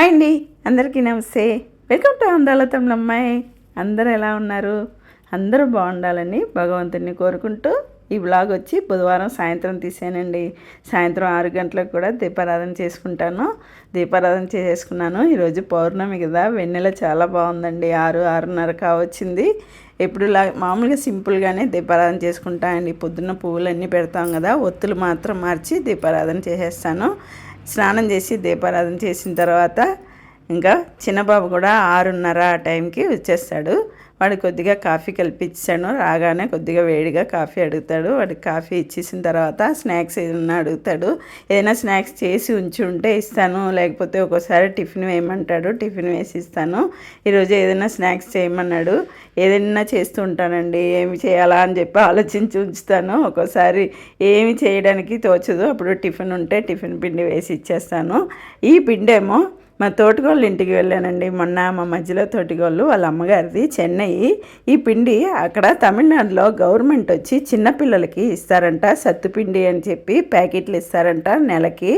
Hi అండి. అందరికీ నమస్తే. వెల్కమ్ టు అందాల తమ్ముళ్ళమ్మాయి అందరూ ఎలా ఉన్నారు? అందరూ బాగుండాలని భగవంతుని కోరుకుంటూ ఈ బ్లాగ్ వచ్చి బుధవారం సాయంత్రం తీసానండి. సాయంత్రం ఆరు గంటలకు కూడా దీపారాధన చేసుకుంటాను. దీపారాధన చేసుకున్నాను. ఈరోజు పౌర్ణమి కదా. వెన్నెల చాలా బాగుందండి. ఆరు ఆరున్నర కావచ్చింది. ఎప్పుడు లా మామూలుగా సింపుల్గానే దీపారాధన చేసుకుంటానండి పొద్దున్న పువ్వులన్నీ పెడతాం కదా. ఒత్తులు మాత్రం మార్చి దీపారాధన చేసేస్తాను. స్నానం చేసి దీపారాధన చేసిన తర్వాత ఇంకా చిన్నబాబు కూడా ఆరున్నర ఆ టైంకి వచ్చేస్తాడు. వాడు కొద్దిగా కాఫీ కల్పించాను రాగానే కొద్దిగా వేడిగా కాఫీ అడుగుతాడు. వాడికి కాఫీ ఇచ్చేసిన తర్వాత స్నాక్స్ ఏదైనా అడుగుతాడు. ఏదైనా స్నాక్స్ చేసి ఉంచి ఉంటే ఇస్తాను. లేకపోతే ఒక్కోసారి టిఫిన్ వేయమంటాడు టిఫిన్ వేసి ఇస్తాను. ఈరోజు ఏదైనా స్నాక్స్ చేయమన్నాడు. ఏదైనా చేస్తూ ఉంటానండి ఏమి చేయాలా అని చెప్పి ఆలోచించి ఉంచుతాను. ఒక్కోసారి ఏమి చేయడానికి తోచదు. అప్పుడు టిఫిన్ ఉంటే టిఫిన్ పిండి వేసి ఇచ్చేస్తాను. ఈ పిండి ఏమో మా తోటిగోళ్ళ ఇంటికి వెళ్ళానండి. మొన్న మా మధ్యలో తోటికోళ్ళు వాళ్ళ అమ్మగారిది చెన్నై. ఈ పిండి అక్కడ తమిళనాడులో గవర్నమెంట్ వచ్చి చిన్నపిల్లలకి ఇస్తారంట సత్తుపిండి అని చెప్పి ప్యాకెట్లు ఇస్తారంట నెలకి.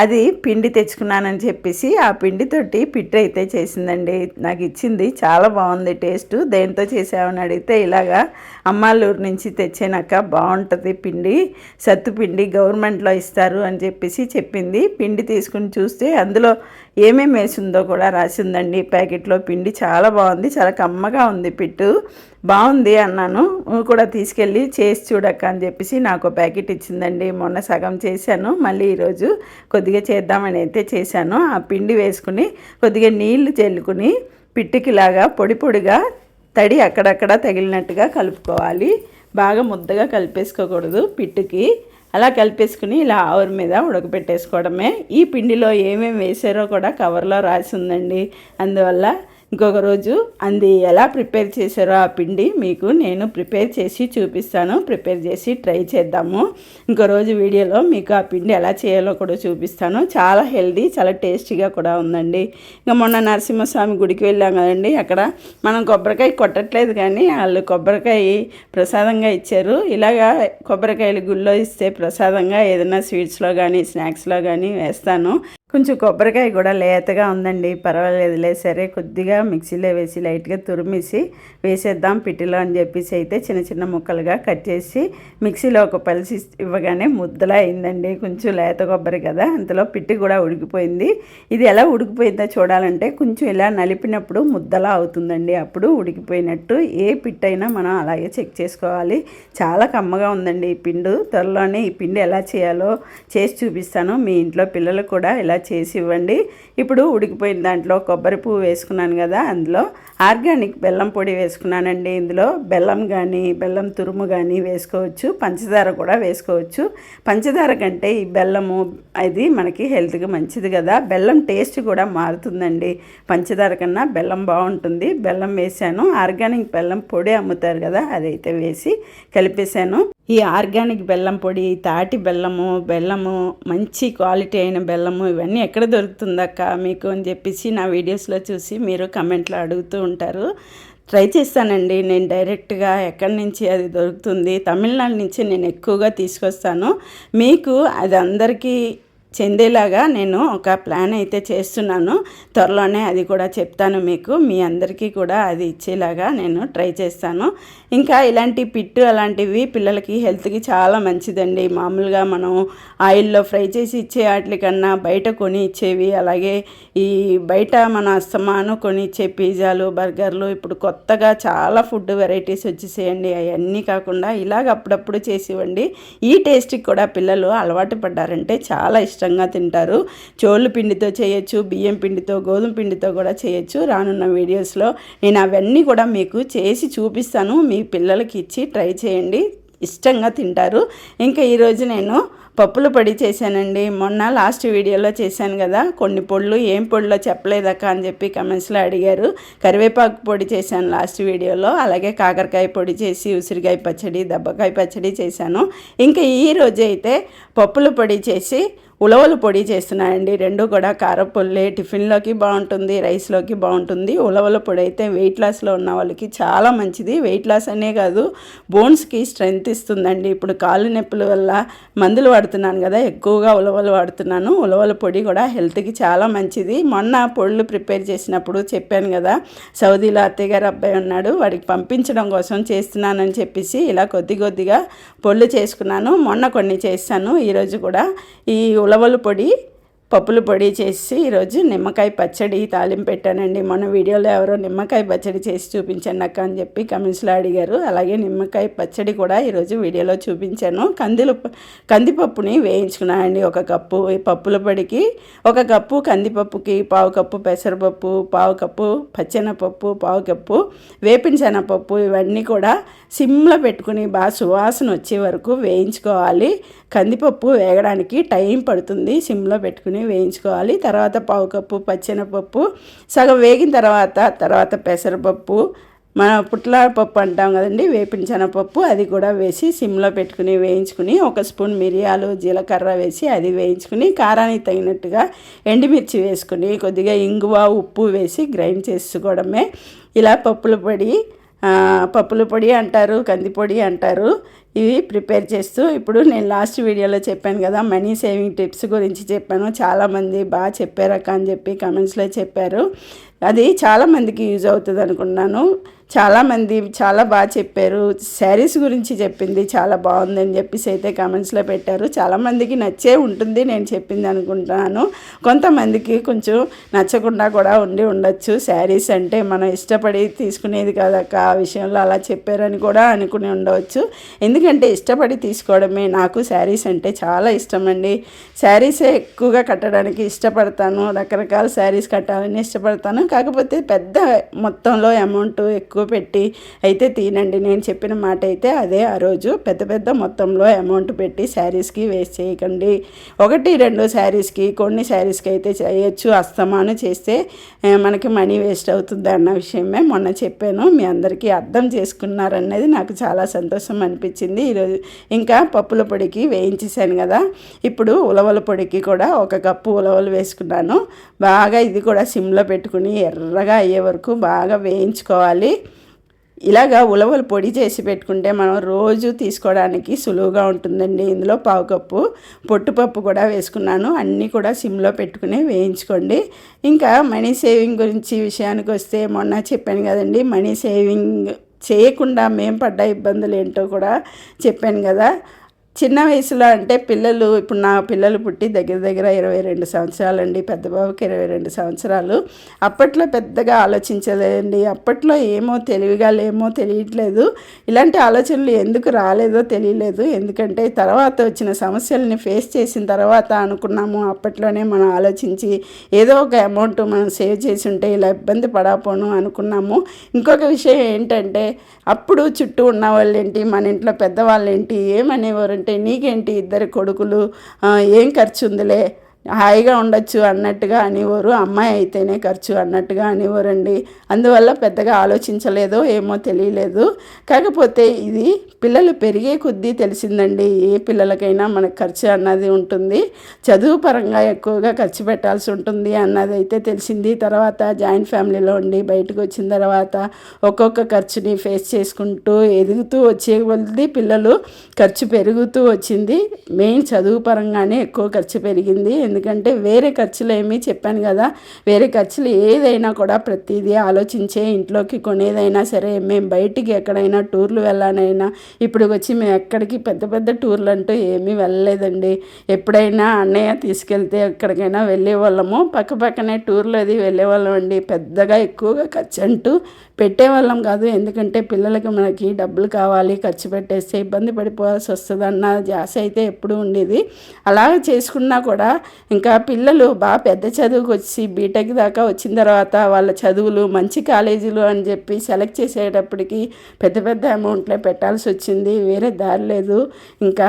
అది పిండి తెచ్చుకున్నానని చెప్పేసి ఆ పిండితోటి పిట్టు అయితే చేసిందండి. నాకు ఇచ్చింది చాలా బాగుంది టేస్ట్. దేంతో చేసామని అడిగితే ఇలాగా అమ్మాలూరు నుంచి తెచ్చానాక బాగుంటుంది పిండి సత్తుపిండి గవర్నమెంట్లో ఇస్తారు అని చెప్పేసి చెప్పింది. పిండి తీసుకుని చూస్తే అందులో ఏమేమి వేసిందో కూడా రాసిందండి. ప్యాకెట్లో పిండి చాలా బాగుంది. చాలా కమ్మగా ఉంది పిట్టు. బాగుంది అన్నాను. నువ్వు కూడా తీసుకెళ్ళి చేసి చూడక్క అని చెప్పేసి నాకు ప్యాకెట్ ఇచ్చిందండి. మొన్న సగం చేశాను. మళ్ళీ ఈరోజు కొద్దిగా చేద్దామని అయితే చేశాను. ఆ పిండి వేసుకుని కొద్దిగా నీళ్ళు చల్లుకుని పిట్టికిలాగా పొడి పొడిగా తడి అక్కడక్కడ తగిలినట్టుగా కలుపుకోవాలి. బాగా ముద్దగా కలిపేసుకోకూడదు పిట్టుకి. అలా కలిపేసుకుని ఇలా ఆవురి మీద ఉడకపెట్టేసుకోవడమే. ఈ పిండిలో ఏమేమి వేసారో కూడా కవర్లో రాసి ఉందండి. అందువల్ల ఇంకొక రోజు అది ఎలా ప్రిపేర్ చేశారో ఆ పిండి? మీకు నేను ప్రిపేర్ చేసి చూపిస్తాను ప్రిపేర్ చేసి ట్రై చేద్దాము. ఇంకో రోజు వీడియోలో మీకు ఆ పిండి ఎలా చేయాలో కూడా చూపిస్తాను. చాలా హెల్దీ చాలా టేస్టీగా కూడా ఉందండి. ఇంకా మొన్న నరసింహస్వామి గుడికి వెళ్ళాం కదండి. అక్కడ మనం కొబ్బరికాయ కొట్టట్లేదు కానీ వాళ్ళు కొబ్బరికాయ ప్రసాదంగా ఇచ్చారు. ఇలాగా కొబ్బరికాయలు గుళ్ళో ఇస్తే ప్రసాదంగా ఏదైనా స్వీట్స్లో కానీ స్నాక్స్లో కానీ వేస్తాను. కొంచెం కొబ్బరికాయ కూడా లేతగా ఉందండి పర్వాలేదులే సరే కొద్దిగా మిక్సీలో వేసి లైట్గా తురిమేసి వేసేద్దాం పిట్టిలో అని చెప్పేసి అయితే చిన్న చిన్న ముక్కలుగా కట్ చేసి మిక్సీలో ఒక పలిసి ఇవ్వగానే ముద్దలా అయిందండి. కొంచెం లేత కొబ్బరి కదా అంతలో పిట్టి కూడా ఉడికిపోయింది. ఇది ఎలా ఉడికిపోయిందో చూడాలంటే కొంచెం ఇలా నలిపినప్పుడు ముద్దలా అవుతుందండి. అప్పుడు ఉడికిపోయినట్టు ఏ పిట్ అయినా మనం అలాగే చెక్ చేసుకోవాలి. చాలా కమ్మగా ఉందండి ఈ పిండు. త్వరలోనే ఈ పిండి ఎలా చేయాలో చేసి చూపిస్తాను. మీ ఇంట్లో పిల్లలు కూడా ఇలా చేసి ఇవ్వండి. ఇప్పుడు ఉడికిపోయిన దాంట్లో కొబ్బరి పువ్వు వేసుకున్నాను కదా అందులో ఆర్గానిక్ బెల్లం పొడి వేసుకున్నానండి. ఇందులో బెల్లం కానీ బెల్లం తురుము కానీ వేసుకోవచ్చు. పంచదార కూడా వేసుకోవచ్చు. పంచదార కంటే ఈ బెల్లము అది మనకి హెల్త్కి మంచిది కదా. బెల్లం టేస్ట్ కూడా మారుతుందండి. పంచదార కన్నా బెల్లం బాగుంటుంది. బెల్లం వేసాను. ఆర్గానిక్ బెల్లం పొడి అమ్ముతారు కదా అదైతే వేసి కలిపేశాను. ఈ ఆర్గానిక్ బెల్లం పొడి తాటి బెల్లము బెల్లము మంచి క్వాలిటీ అయిన బెల్లము ఇవన్నీ ఎక్కడ దొరుకుతుందక్క మీకు అని చెప్పేసి నా వీడియోస్లో చూసి మీరు కమెంట్లో అడుగుతూ ఉంటారు. ట్రై చేస్తానండి. నేను డైరెక్ట్గా ఎక్కడి నుంచి అది దొరుకుతుంది తమిళనాడు నుంచి నేను ఎక్కువగా తీసుకొస్తాను. మీకు అది అందరికీ చెందేలాగా నేను ఒక ప్లాన్ అయితే చేస్తున్నాను. త్వరలోనే అది కూడా చెప్తాను మీకు. మీ అందరికీ కూడా అది ఇచ్చేలాగా నేను ట్రై చేస్తాను. ఇంకా ఇలాంటి పిట్టు అలాంటివి పిల్లలకి హెల్త్కి చాలా మంచిదండి. మామూలుగా మనం ఆయిల్లో ఫ్రై చేసి ఇచ్చే వాటి కన్నా బయట కొని ఇచ్చేవి అలాగే ఈ బయట మన అస్తమాను కొని ఇచ్చే పిజ్జాలు బర్గర్లు ఇప్పుడు కొత్తగా చాలా ఫుడ్ వెరైటీస్ వచ్చేసేయండి. అవన్నీ కాకుండా ఇలాగ అప్పుడప్పుడు చేసివ్వండి. ఈ టేస్ట్కి కూడా పిల్లలు అలవాటు పడ్డారంటే చాలా ఇష్టంగా తింటారు. చోళ్ళు పిండితో చేయొచ్చు బియ్యం పిండితో గోధుమ పిండితో కూడా చేయొచ్చు. రానున్న వీడియోస్లో నేను అవన్నీ కూడా మీకు చేసి చూపిస్తాను. మీ పిల్లలకి ఇచ్చి ట్రై చేయండి. ఇష్టంగా తింటారు. ఇంకా ఈరోజు నేను పప్పుల పొడి చేశానండి. మొన్న లాస్ట్ వీడియోలో చేశాను కదా కొన్ని పొళ్ళు ఏం పొడిలో చెప్పలేదక్క అని చెప్పి కమెంట్స్లో అడిగారు. కరివేపాకు పొడి చేశాను లాస్ట్ వీడియోలో. అలాగే కాకరకాయ పొడి చేసి ఉసిరికాయ పచ్చడి దెబ్బకాయ పచ్చడి చేశాను. ఇంకా ఈ రోజు అయితే పప్పుల పొడి చేసి ఉలవలు పొడి చేస్తున్నానండి రెండు కూడా కారపొల్లే టిఫిన్లోకి బాగుంటుంది రైస్లోకి బాగుంటుంది. ఉలవల పొడి అయితే వెయిట్ లాస్లో ఉన్న వాళ్ళకి చాలా మంచిది. వెయిట్ లాస్ అనే కాదు బోన్స్కి స్ట్రెంగ్త్ ఇస్తుందండి. ఇప్పుడు కాళ్ళు నొప్పుల వల్ల మందులు వాడుతున్నాను కదా ఎక్కువగా ఉలవలు వాడుతున్నాను. ఉలవల పొడి కూడా హెల్త్కి చాలా మంచిది. మొన్న పొళ్ళు ప్రిపేర్ చేసినప్పుడు చెప్పాను కదా సౌదీలో అత్తయ్య గారు అబ్బాయి ఉన్నాడు వాడికి పంపించడం కోసం చేస్తున్నానని చెప్పేసి ఇలా కొద్ది కొద్దిగా పొళ్ళు చేసుకున్నాను. మొన్న కొన్ని చేస్తాను ఈరోజు కూడా ఈ ఉల ఉలవల పొడి పప్పుల పొడి చేసి ఈరోజు నిమ్మకాయ పచ్చడి తాలింపు పెట్టానండి. మన వీడియోలో ఎవరో నిమ్మకాయ పచ్చడి చేసి చూపించండి అక్క అని చెప్పి కమెంట్స్లో అడిగారు. అలాగే నిమ్మకాయ పచ్చడి కూడా ఈరోజు వీడియోలో చూపించాను. కందిలు కందిపప్పుని వేయించుకున్నానండి ఒక కప్పు ఈ పప్పుల పొడికి ఒక కప్పు కందిపప్పుకి పావు కప్పు పెసరపప్పు పావు కప్పు పచ్చెనపప్పు పావు కప్పు వేపిన ఇవన్నీ కూడా సిమ్లో పెట్టుకుని బాగా సువాసన వచ్చే వరకు వేయించుకోవాలి. కందిపప్పు వేగడానికి టైం పడుతుంది. సిమ్లో పెట్టుకుని వేయించుకోవాలి. తర్వాత పావు కప్పు పచ్చెనపప్పు సగం వేగిన తర్వాత తర్వాత పెసరపప్పు మన పుట్ల పప్పు అంటాం కదండి వేపిన శనగపప్పు అది కూడా వేసి సిమ్లో పెట్టుకుని వేయించుకుని ఒక స్పూన్ మిరియాలు జీలకర్ర వేసి అది వేయించుకుని కారానికి తగినట్టుగా ఎండుమిర్చి వేసుకుని కొద్దిగా ఇంగువ ఉప్పు వేసి గ్రైండ్ చేసుకోవడమే. ఇలా పప్పుల పొడి పప్పుల పొడి అంటారు కందిపొడి అంటారు. ఇవి ప్రిపేర్ చేస్తూ ఇప్పుడు నేను లాస్ట్ వీడియోలో చెప్పాను కదా మనీ సేవింగ్ టిప్స్ గురించి చెప్పాను. చాలామంది బాగా చెప్పారక్క అని చెప్పి కమెంట్స్లో చెప్పారు. అది చాలామందికి యూజ్ అవుతుంది అనుకున్నాను. చాలామంది చాలా బాగా చెప్పారు. శారీస్ గురించి చెప్పింది చాలా బాగుందని చెప్పేసి అయితే కామెంట్స్లో పెట్టారు. చాలామందికి నచ్చే ఉంటుంది నేను చెప్పింది అనుకుంటున్నాను కొంతమందికి కొంచెం నచ్చకుండా కూడా ఉండి ఉండొచ్చు. శారీస్ అంటే మనం ఇష్టపడి తీసుకునేది కదక్క ఆ విషయంలో అలా చెప్పారని కూడా అనుకుని ఉండవచ్చు. ఎందుకంటే ఇష్టపడి తీసుకోవడమే. నాకు శారీస్ అంటే చాలా ఇష్టం అండి శారీసే ఎక్కువగా కట్టడానికి ఇష్టపడతాను. రకరకాల శారీస్ కట్టాలని ఇష్టపడతాను. కాకపోతే పెద్ద మొత్తంలో అమౌంట్ ఎక్కువ పెట్టి అయితే తినండి. నేను చెప్పిన మాట అయితే అదే. ఆ రోజు పెద్ద పెద్ద మొత్తంలో అమౌంట్ పెట్టి శారీస్కి వేస్ట్ చేయకండి. ఒకటి రెండు శారీస్కి కొన్ని శారీస్కి అయితే చేయొచ్చు. అస్తమాను చేస్తే మనకి మనీ వేస్ట్ అవుతుంది అన్న విషయమే మొన్న చెప్పాను. మీ అందరికీ అర్థం చేసుకున్నారన్నది నాకు చాలా సంతోషం అనిపించింది. ఈరోజు ఇంకా పప్పుల పొడికి వేయించేసాను కదా. ఇప్పుడు ఉలవల పొడికి కూడా ఒక కప్పు ఉలవలు వేసుకున్నాను. బాగా ఇది కూడా సిమ్లో పెట్టుకుని ఎర్రగా అయ్యే వరకు బాగా వేయించుకోవాలి. ఇలాగా ఉలవలు పొడి చేసి పెట్టుకుంటే మనం రోజు తీసుకోవడానికి సులువుగా ఉంటుందండి. ఇందులో పావు కప్పు పొట్టుపప్పు కూడా వేసుకున్నాను. అన్నీ కూడా సిమ్లో పెట్టుకుని వేయించుకోండి. ఇంకా మనీ సేవింగ్ గురించి విషయానికి వస్తే మొన్న చెప్పాను కదండి మనీ సేవింగ్ చేయకుండా మేము పడ్డ ఇబ్బందులు ఏంటో కూడా చెప్పాను కదా. చిన్న వయసులో అంటే పిల్లలు ఇప్పుడు నా పిల్లలు పుట్టి దగ్గర దగ్గర ఇరవై రెండు సంవత్సరాలండి పెద్ద బాబుకి ఇరవై రెండు సంవత్సరాలు. అప్పట్లో పెద్దగా ఆలోచించలేదండి. అప్పట్లో ఏమో తెలివిగా లేమో తెలియట్లేదు. ఇలాంటి ఆలోచనలు ఎందుకు రాలేదో తెలియలేదు. ఎందుకంటే తర్వాత వచ్చిన సమస్యల్ని ఫేస్ చేసిన తర్వాత అనుకున్నాము. అప్పట్లోనే మనం ఆలోచించి ఏదో ఒక అమౌంట్ మనం సేవ్ చేసి ఉంటే ఇలా ఇబ్బంది పడకపోను అనుకున్నాము. ఇంకొక విషయం ఏంటంటే అప్పుడు చుట్టూ ఉన్న వాళ్ళు ఏంటి మన ఇంట్లో పెద్దవాళ్ళు ఏంటి ఏమనేవారు అంటే నీకేంటి ఇద్దరు కొడుకులు? ఏం ఖర్చు ఉందిలే హాయిగా ఉండొచ్చు అన్నట్టుగా అనేవారు. అమ్మాయి అయితేనే ఖర్చు అన్నట్టుగా అనేవారండి. అందువల్ల పెద్దగా ఆలోచించలేదో ఏమో తెలియలేదు. కాకపోతే ఇది పిల్లలు పెరిగే కొద్దీ తెలిసిందండి. ఏ పిల్లలకైనా మనకు ఖర్చు అన్నది ఉంటుంది. చదువు పరంగా ఎక్కువగా ఖర్చు పెట్టాల్సి ఉంటుంది అన్నది అయితే తెలిసింది. తర్వాత జాయింట్ ఫ్యామిలీలో ఉండి బయటకు వచ్చిన తర్వాత ఒక్కొక్క ఖర్చుని ఫేస్ చేసుకుంటూ ఎదుగుతూ వచ్చే కొద్దీ పిల్లలు ఖర్చు పెరుగుతూ వచ్చింది. మెయిన్ చదువు పరంగానే ఎక్కువ ఖర్చు పెరిగింది. ఎందుకంటే వేరే ఖర్చులు ఏమీ చెప్పాను కదా. వేరే ఖర్చులు ఏదైనా కూడా ప్రతిదీ ఆలోచించే ఇంట్లోకి కొనేదైనా సరే మేము బయటికి ఎక్కడైనా టూర్లు వెళ్ళానైనా ఇప్పుడు వచ్చి మేము ఎక్కడికి పెద్ద పెద్ద టూర్లు అంటూ ఏమీ వెళ్ళలేదండి. ఎప్పుడైనా అన్నయ్య తీసుకెళ్తే ఎక్కడికైనా వెళ్ళే వాళ్ళము పక్క పక్కనే టూర్లు అది వెళ్ళేవాళ్ళం అండి. పెద్దగా ఎక్కువగా ఖర్చు అంటూ పెట్టేవాళ్ళం కాదు. ఎందుకంటే పిల్లలకి మనకి డబ్బులు కావాలి ఖర్చు పెట్టేస్తే ఇబ్బంది పడిపోవాల్సి వస్తుంది అన్న జాస అయితే ఎప్పుడు ఉండేది. అలా చేసుకున్నా కూడా ఇంకా పిల్లలు బాగా పెద్ద చదువుకు వచ్చి బీటెక్ దాకా వచ్చిన తర్వాత వాళ్ళ చదువులు మంచి కాలేజీలు అని చెప్పి సెలెక్ట్ చేసేటప్పటికి పెద్ద పెద్ద అమౌంట్లే పెట్టాల్సి వచ్చింది. వేరే దారి లేదు. ఇంకా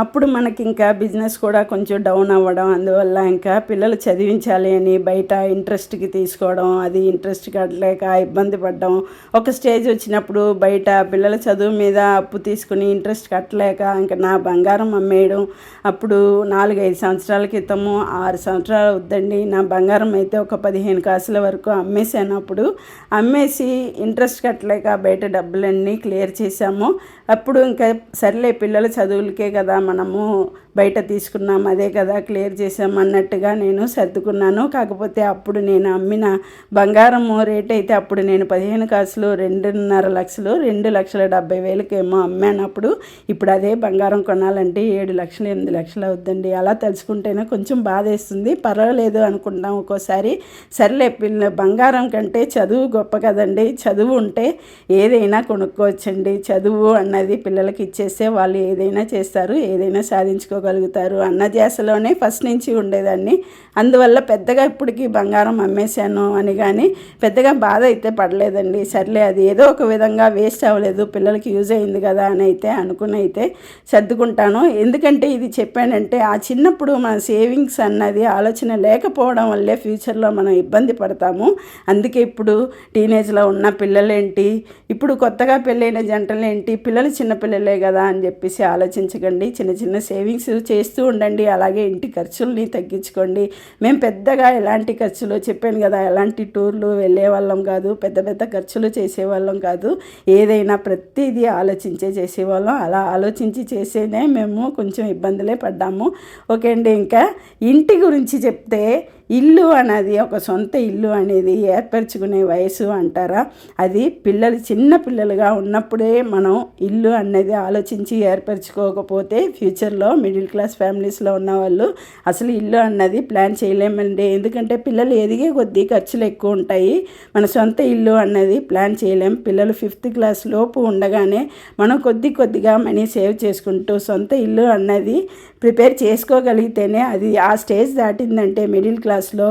అప్పుడు మనకి ఇంకా బిజినెస్ కూడా కొంచెం డౌన్ అవ్వడం అందువల్ల ఇంకా పిల్లలు చదివించాలి అని బయట ఇంట్రెస్ట్కి తీసుకోవడం అది ఇంట్రెస్ట్ కట్టలేక ఇబ్బంది పడడం. ఒక స్టేజ్ వచ్చినప్పుడు బయట పిల్లల చదువు మీద అప్పు తీసుకుని ఇంట్రెస్ట్ కట్టలేక ఇంకా నా బంగారం అమ్మేయడం. అప్పుడు నాలుగైదు సంవత్సరాల క్రితము ఆరు సంవత్సరాలు వద్దండి నా బంగారం అయితే ఒక పదిహేను కాసుల వరకు అమ్మేశాను. అప్పుడు అమ్మేసి ఇంట్రెస్ట్ కట్టలేక బయట డబ్బులన్నీ క్లియర్ చేశాము. అప్పుడు ఇంకా సర్లే పిల్లల చదువులకే కదా మనము బయట తీసుకున్నాం అదే కదా క్లియర్ చేసాం అన్నట్టుగా నేను సర్దుకున్నాను. కాకపోతే అప్పుడు నేను అమ్మిన బంగారము రేట్ అయితే అప్పుడు నేను పదిహేను కాసులు రెండున్నర లక్షలు రెండు లక్షల డెబ్బై వేలకేమో అమ్మాను అప్పుడు. ఇప్పుడు అదే బంగారం కొనాలంటే ఏడు లక్షలు ఎనిమిది లక్షలు అవుద్దండి. అలా తెలుసుకుంటేనే కొంచెం బాధేస్తుంది. పర్వాలేదు అనుకుంటాం ఒక్కోసారి. సర్లే పిల్ల బంగారం కంటే చదువు గొప్ప కదండి. చదువు ఉంటే ఏదైనా కొనుక్కోవచ్చండి. చదువు అన్నది పిల్లలకి ఇచ్చేస్తే వాళ్ళు ఏదైనా చేస్తారు ఏదైనా సాధించుకోగలుగుతారు అన్న ధ్యాసలోనే ఫస్ట్ నుంచి ఉండేదాన్ని. అందువల్ల పెద్దగా ఇప్పటికి బంగారం అమ్మేశాను అని కానీ పెద్దగా బాధ అయితే పడలేదండి. సర్లే అది ఏదో ఒక విధంగా వేస్ట్ అవ్వలేదు పిల్లలకి యూజ్ అయింది కదా అని అయితే అనుకుని అయితే సర్దుకుంటాను. ఎందుకంటే ఇది చెప్పానంటే ఆ చిన్నప్పుడు మన సేవింగ్స్ అన్నది ఆలోచన లేకపోవడం వల్లే ఫ్యూచర్లో మనం ఇబ్బంది పడతాము. అందుకే ఇప్పుడు టీనేజ్లో ఉన్న పిల్లలేంటి ఇప్పుడు కొత్తగా పెళ్ళైన జంటలేంటి పిల్లలు చిన్నపిల్లలే కదా అని చెప్పేసి ఆలోచించకండి. చిన్న చిన్న చిన్న సేవింగ్స్ చేస్తూ ఉండండి. అలాగే ఇంటి ఖర్చుల్ని తగ్గించుకోండి. మేము పెద్దగా ఎలాంటి ఖర్చులు చెప్పాను కదా ఎలాంటి టూర్లు వెళ్ళే వాళ్ళం కాదు పెద్ద పెద్ద ఖర్చులు చేసేవాళ్ళం కాదు. ఏదైనా ప్రతిదీ ఆలోచించే చేసేవాళ్ళం అలా ఆలోచించి చేసేనే మేము కొంచెం ఇబ్బందులే పడ్డాము. ఓకే అండి ఇంకా ఇంటి గురించి చెప్తే ఇల్లు అనేది ఒక సొంత ఇల్లు అనేది ఏర్పరచుకునే వయసు అంటారా? అది పిల్లలు చిన్న పిల్లలుగా ఉన్నప్పుడే మనం ఇల్లు అనేది ఆలోచించి ఏర్పరచుకోకపోతే ఫ్యూచర్లో మిడిల్ క్లాస్ ఫ్యామిలీస్లో ఉన్న వాళ్ళు అసలు ఇల్లు అన్నది ప్లాన్ చేయలేమండి. ఎందుకంటే పిల్లలు ఎదిగే కొద్దీ ఖర్చులు ఎక్కువ ఉంటాయి. మన సొంత ఇల్లు అన్నది ప్లాన్ చేయలేం. పిల్లలు ఫిఫ్త్ క్లాస్ లోపు ఉండగానే మనం కొద్ది కొద్దిగా మనీ సేవ్ చేసుకుంటూ సొంత ఇల్లు అన్నది ప్రిపేర్ చేసుకోగలిగితేనే అది ఆ స్టేజ్ దాటిందంటే మిడిల్ క్లాస్ క్లాస్లో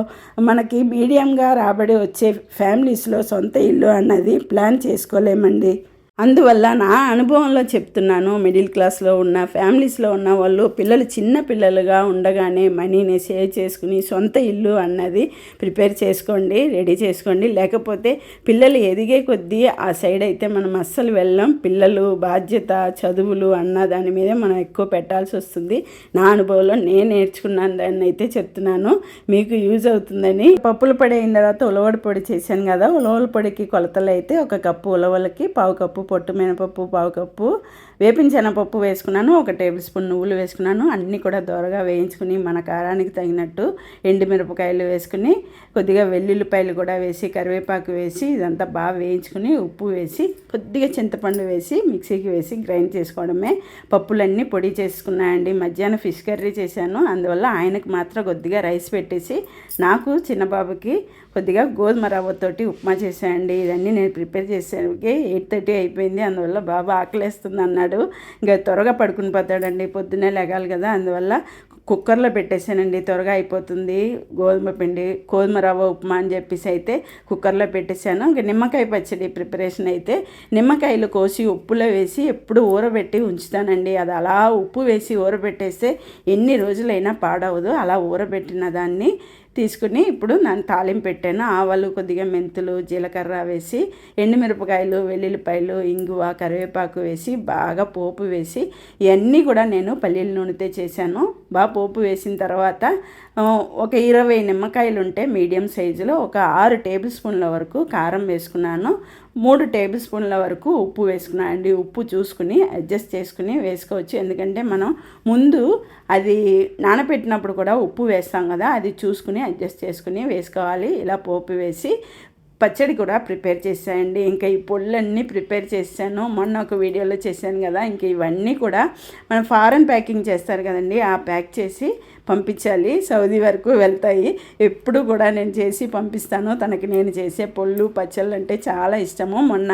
మనకి మీడియంగా రాబడి వచ్చే ఫ్యామిలీస్లో సొంత ఇల్లు అన్నది ప్లాన్ చేసుకోలేమండి. అందువల్ల నా అనుభవంలో చెప్తున్నాను మిడిల్ క్లాస్లో ఉన్న ఫ్యామిలీస్లో ఉన్న వాళ్ళు పిల్లలు చిన్న పిల్లలుగా ఉండగానే మనీని సేవ్ చేసుకుని సొంత ఇల్లు అన్నది ప్రిపేర్ చేసుకోండి రెడీ చేసుకోండి. లేకపోతే పిల్లలు ఎదిగే కొద్దీ ఆ సైడ్ అయితే మనం అస్సలు వెళ్ళాం. పిల్లలు బాధ్యత చదువులు అన్న దాని మీదే మనం ఎక్కువ పెట్టాల్సి వస్తుంది. నా అనుభవంలో నేను నేర్చుకున్నాను దాన్ని అయితే చెప్తున్నాను. మీకు యూజ్ అవుతుందని. పప్పులు పొడి అయిన తర్వాత ఉలవడి పొడి చేశాను కదా ఉలవల పొడికి కొలతలు అయితే ఒక కప్పు ఉలవలకి పావు కప్పు పొట్టు మినపప్పు పావు కప్పు వేపించిన పప్పు వేసుకున్నాను ఒక టేబుల్ స్పూన్ నువ్వులు వేసుకున్నాను అన్నీ కూడా దోరగా వేయించుకుని మన కారానికి తగినట్టు ఎండుమిరపకాయలు వేసుకుని కొద్దిగా వెల్లుల్లిపాయలు కూడా వేసి కరివేపాకు వేసి ఇదంతా బాగా వేయించుకుని ఉప్పు వేసి కొద్దిగా చింతపండు వేసి మిక్సీకి వేసి గ్రైండ్ చేసుకోవడమే. పప్పులన్నీ పొడి చేసుకున్నాయండి. మధ్యాహ్నం ఫిష్ కర్రీ చేశాను. అందువల్ల ఆయనకు మాత్రం కొద్దిగా రైస్ పెట్టేసి నాకు చిన్నబాబుకి కొద్దిగా గోధుమ రవ్వతోటి ఉప్మా చేశాయండి. ఇవన్నీ నేను ప్రిపేర్ చేసేసరికి ఎయిట్ థర్టీ అయిపోయింది. అందువల్ల బాబు ఆకలేస్తుంది అన్నాడు ఇంకా త్వరగా పడుకుని పోతాడండి. పొద్దున్నే లెగాలి కదా. అందువల్ల కుక్కర్లో పెట్టేశానండి. త్వరగా అయిపోతుంది. గోధుమ పిండి గోధుమ రవ్వ ఉప్మా అని చెప్పేసి అయితే కుక్కర్లో పెట్టేశాను. ఇంకా నిమ్మకాయ పచ్చడి ప్రిపరేషన్ అయితే నిమ్మకాయలు కోసి ఉప్పులో వేసి ఎప్పుడు ఊరబెట్టి ఉంచుతానండి. అది అలా ఉప్పు వేసి ఊరబెట్టేస్తే ఎన్ని రోజులైనా పాడవదు. అలా ఊరబెట్టిన దాన్ని తీసుకుని ఇప్పుడు నేను తాలింపు పెట్టాను. ఆవాలు కొద్దిగా మెంతులు జీలకర్ర వేసి ఎండుమిరపకాయలు వెల్లుల్లిపాయలు ఇంగువ కరివేపాకు వేసి బాగా పోపు వేసి ఇవన్నీ కూడా నేను పల్లీల నూనెతో చేశాను. బాగా పోపు వేసిన తర్వాత ఒక ఇరవై నిమ్మకాయలు ఉంటే మీడియం సైజులో ఒక ఆరు టేబుల్ స్పూన్ల వరకు కారం వేసుకున్నాను. మూడు టేబుల్ స్పూన్ల వరకు ఉప్పు వేసుకున్నాను అండి ఉప్పు చూసుకుని అడ్జస్ట్ చేసుకుని వేసుకోవచ్చు. ఎందుకంటే మనం ముందు అది నానబెట్టినప్పుడు కూడా ఉప్పు వేస్తాం కదా అది చూసుకుని అడ్జస్ట్ చేసుకుని వేసుకోవాలి. ఇలా పోపు వేసి పచ్చడి కూడా ప్రిపేర్ చేశానండి ఇంకా ఈ పొళ్ళన్నీ ప్రిపేర్ చేశాను. మొన్న ఒక వీడియోలో చేశాను కదా ఇంకా ఇవన్నీ కూడా మనం ఫారెన్ ప్యాకింగ్ చేస్తారు కదండి ఆ ప్యాక్ చేసి పంపించాలి సౌదీ వరకు వెళ్తాయి. ఎప్పుడు కూడా నేను చేసి పంపిస్తాను. తనకి నేను చేసే పొళ్ళు పచ్చళ్ళు అంటే చాలా ఇష్టము. మొన్న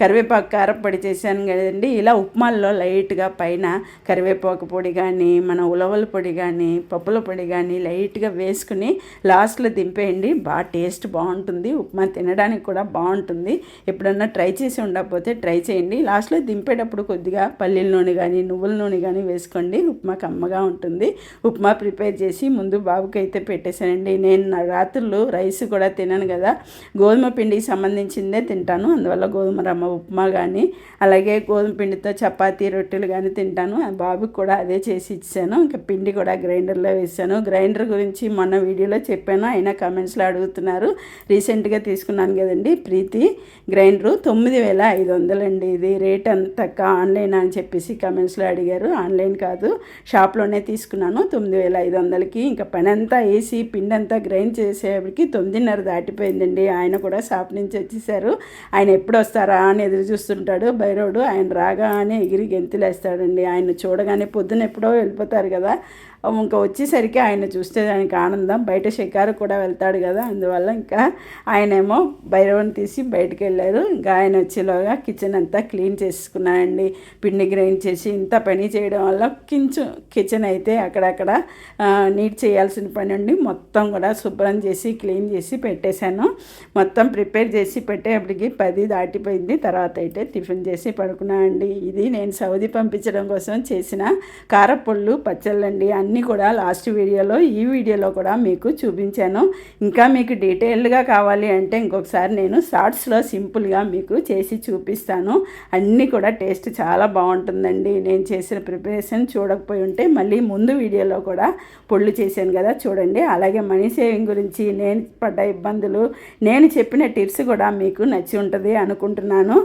కరివేపాకు కారపొడి చేశాను కదండి. ఇలా ఉప్మాల్లో లైట్గా పైన కరివేపాకు పొడి కానీ మన ఉలవల పొడి కానీ పప్పుల పొడి కానీ లైట్గా వేసుకుని లాస్ట్లో దింపేయండి. బాగా టేస్ట్ బాగుంటుంది. ఉప్మా తినడానికి కూడా బాగుంటుంది. ఎప్పుడన్నా ట్రై చేసి ఉండకపోతే ట్రై చేయండి. లాస్ట్లో దింపేటప్పుడు కొద్దిగా పల్లీల నూనె కానీ నువ్వుల నూనె కానీ వేసుకోండి. ఉప్మా కమ్మగా ఉంటుంది. ఉప్మా ప్రిపేర్ ప్రిపేర్ చేసి ముందు బాబుకి అయితే పెట్టేశానండి. నేను నా రాత్రులు రైస్ కూడా తినను కదా. గోధుమ పిండికి సంబంధించిందే తింటాను. అందువల్ల గోధుమ రమ్మ ఉప్మా కానీ అలాగే గోధుమ పిండితో చపాతీ రొట్టెలు కానీ తింటాను. ఆ బాబుకి కూడా అదే చేసి ఇచ్చాను. ఇంకా పిండి కూడా గ్రైండర్లో వేసాను. గ్రైండర్ గురించి మొన్న వీడియోలో చెప్పాను. అయినా కమెంట్స్లో అడుగుతున్నారు. రీసెంట్గా తీసుకున్నాను కదండి ప్రీతి గ్రైండరు. తొమ్మిది వేల ఐదు వందలండి. ఇది రేట్ అంత ఆన్లైన్ అని చెప్పేసి కమెంట్స్లో అడిగారు. ఆన్లైన్ కాదు. షాప్లోనే తీసుకున్నాను. తొమ్మిది వేల ఐదు వందలకి ఇంకా పని అంతా వేసి పిండి అంతా గ్రైండ్ చేసేవాడికి తొమ్మిదిన్నర దాటిపోయిందండి. ఆయన కూడా షాప్ నుంచి వచ్చేసారు. ఆయన ఎప్పుడు వస్తారా అని ఎదురు చూస్తుంటాడు బైరోడు ఆయన రాగానే ఎగిరి గెంతులేస్తాడండి. ఆయన చూడగానే పొద్దున ఎప్పుడో వెళ్ళిపోతారు కదా. ఇంకా వచ్చేసరికి ఆయన చూస్తే దానికి ఆనందం. బయట షికారు కూడా వెళ్తాడు కదా అందువల్ల ఇంకా ఆయనేమో భైరవని తీసి బయటకు వెళ్ళారు. ఇంకా ఆయన వచ్చేలోగా కిచెన్ అంతా క్లీన్ చేసుకున్నానండి పిండి గ్రైండ్ చేసి ఇంత పని చేయడం వల్ల కించు కిచెన్ అయితే అక్కడక్కడ నీట్ చేయాల్సిన పని ఉండి మొత్తం కూడా శుభ్రం చేసి క్లీన్ చేసి పెట్టేశాను. మొత్తం ప్రిపేర్ చేసి పెట్టేప్పటికి పది దాటిపోయింది. తర్వాత అయితే టిఫిన్ చేసి పడుకున్నానండి. ఇది నేను సౌదీ పంపించడం కోసం చేసిన కారపొళ్ళు పచ్చళ్ళండి అన్ని అన్నీ కూడా లాస్ట్ వీడియోలో ఈ వీడియోలో కూడా మీకు చూపించాను. ఇంకా మీకు డీటెయిల్డ్గా కావాలి అంటే ఇంకొకసారి నేను షార్ట్స్లో సింపుల్గా మీకు చేసి చూపిస్తాను. అన్నీ కూడా టేస్ట్ చాలా బాగుంటుందండి. నేను చేసిన ప్రిపరేషన్ చూడకపోయి ఉంటే మళ్ళీ ముందు వీడియోలో కూడా పొళ్ళు చేశాను కదా చూడండి. అలాగే మనీ సేవింగ్ గురించి నేను పడ్డ ఇబ్బందులు నేను చెప్పిన టిప్స్ కూడా మీకు నచ్చి ఉంటుంది అనుకుంటున్నాను.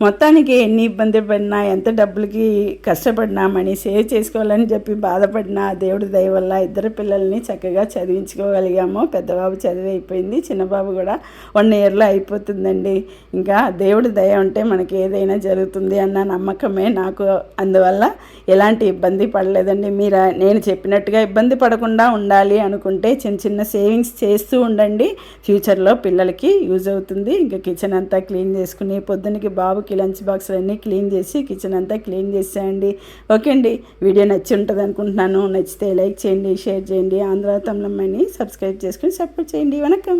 మొత్తానికి ఎన్ని ఇబ్బంది పడినా ఎంత డబ్బులకి కష్టపడినా మనీ సేవ్ చేసుకోవాలని చెప్పి బాధపడినా దేవుడి దయ వల్ల ఇద్దరు పిల్లల్ని చక్కగా చదివించుకోగలిగాము. పెద్దబాబు చదివి అయిపోయింది చిన్నబాబు కూడా వన్ ఇయర్లో అయిపోతుందండి. ఇంకా దేవుడి దయ ఉంటే మనకి ఏదైనా జరుగుతుంది అన్న నమ్మకమే నాకు. అందువల్ల ఎలాంటి ఇబ్బంది పడలేదండి. మీరు నేను చెప్పినట్టుగా ఇబ్బంది పడకుండా ఉండాలి అనుకుంటే చిన్న చిన్న సేవింగ్స్ చేస్తూ ఉండండి. ఫ్యూచర్లో పిల్లలకి యూజ్ అవుతుంది. ఇంకా కిచెన్ అంతా క్లీన్ చేసుకుని పొద్దునకి బాబు బాబుకి లంచ్ బాక్సులు అన్నీ క్లీన్ చేసి కిచెన్ అంతా క్లీన్ చేసేయండి. ఓకే అండి వీడియో నచ్చి ఉంటుంది అనుకుంటున్నాను. నచ్చితే లైక్ చేయండి షేర్ చేయండి. ఆంధ్ర తమిళమ్మని సబ్స్క్రైబ్ చేసుకుని సపోర్ట్ చేయండి. వనకం.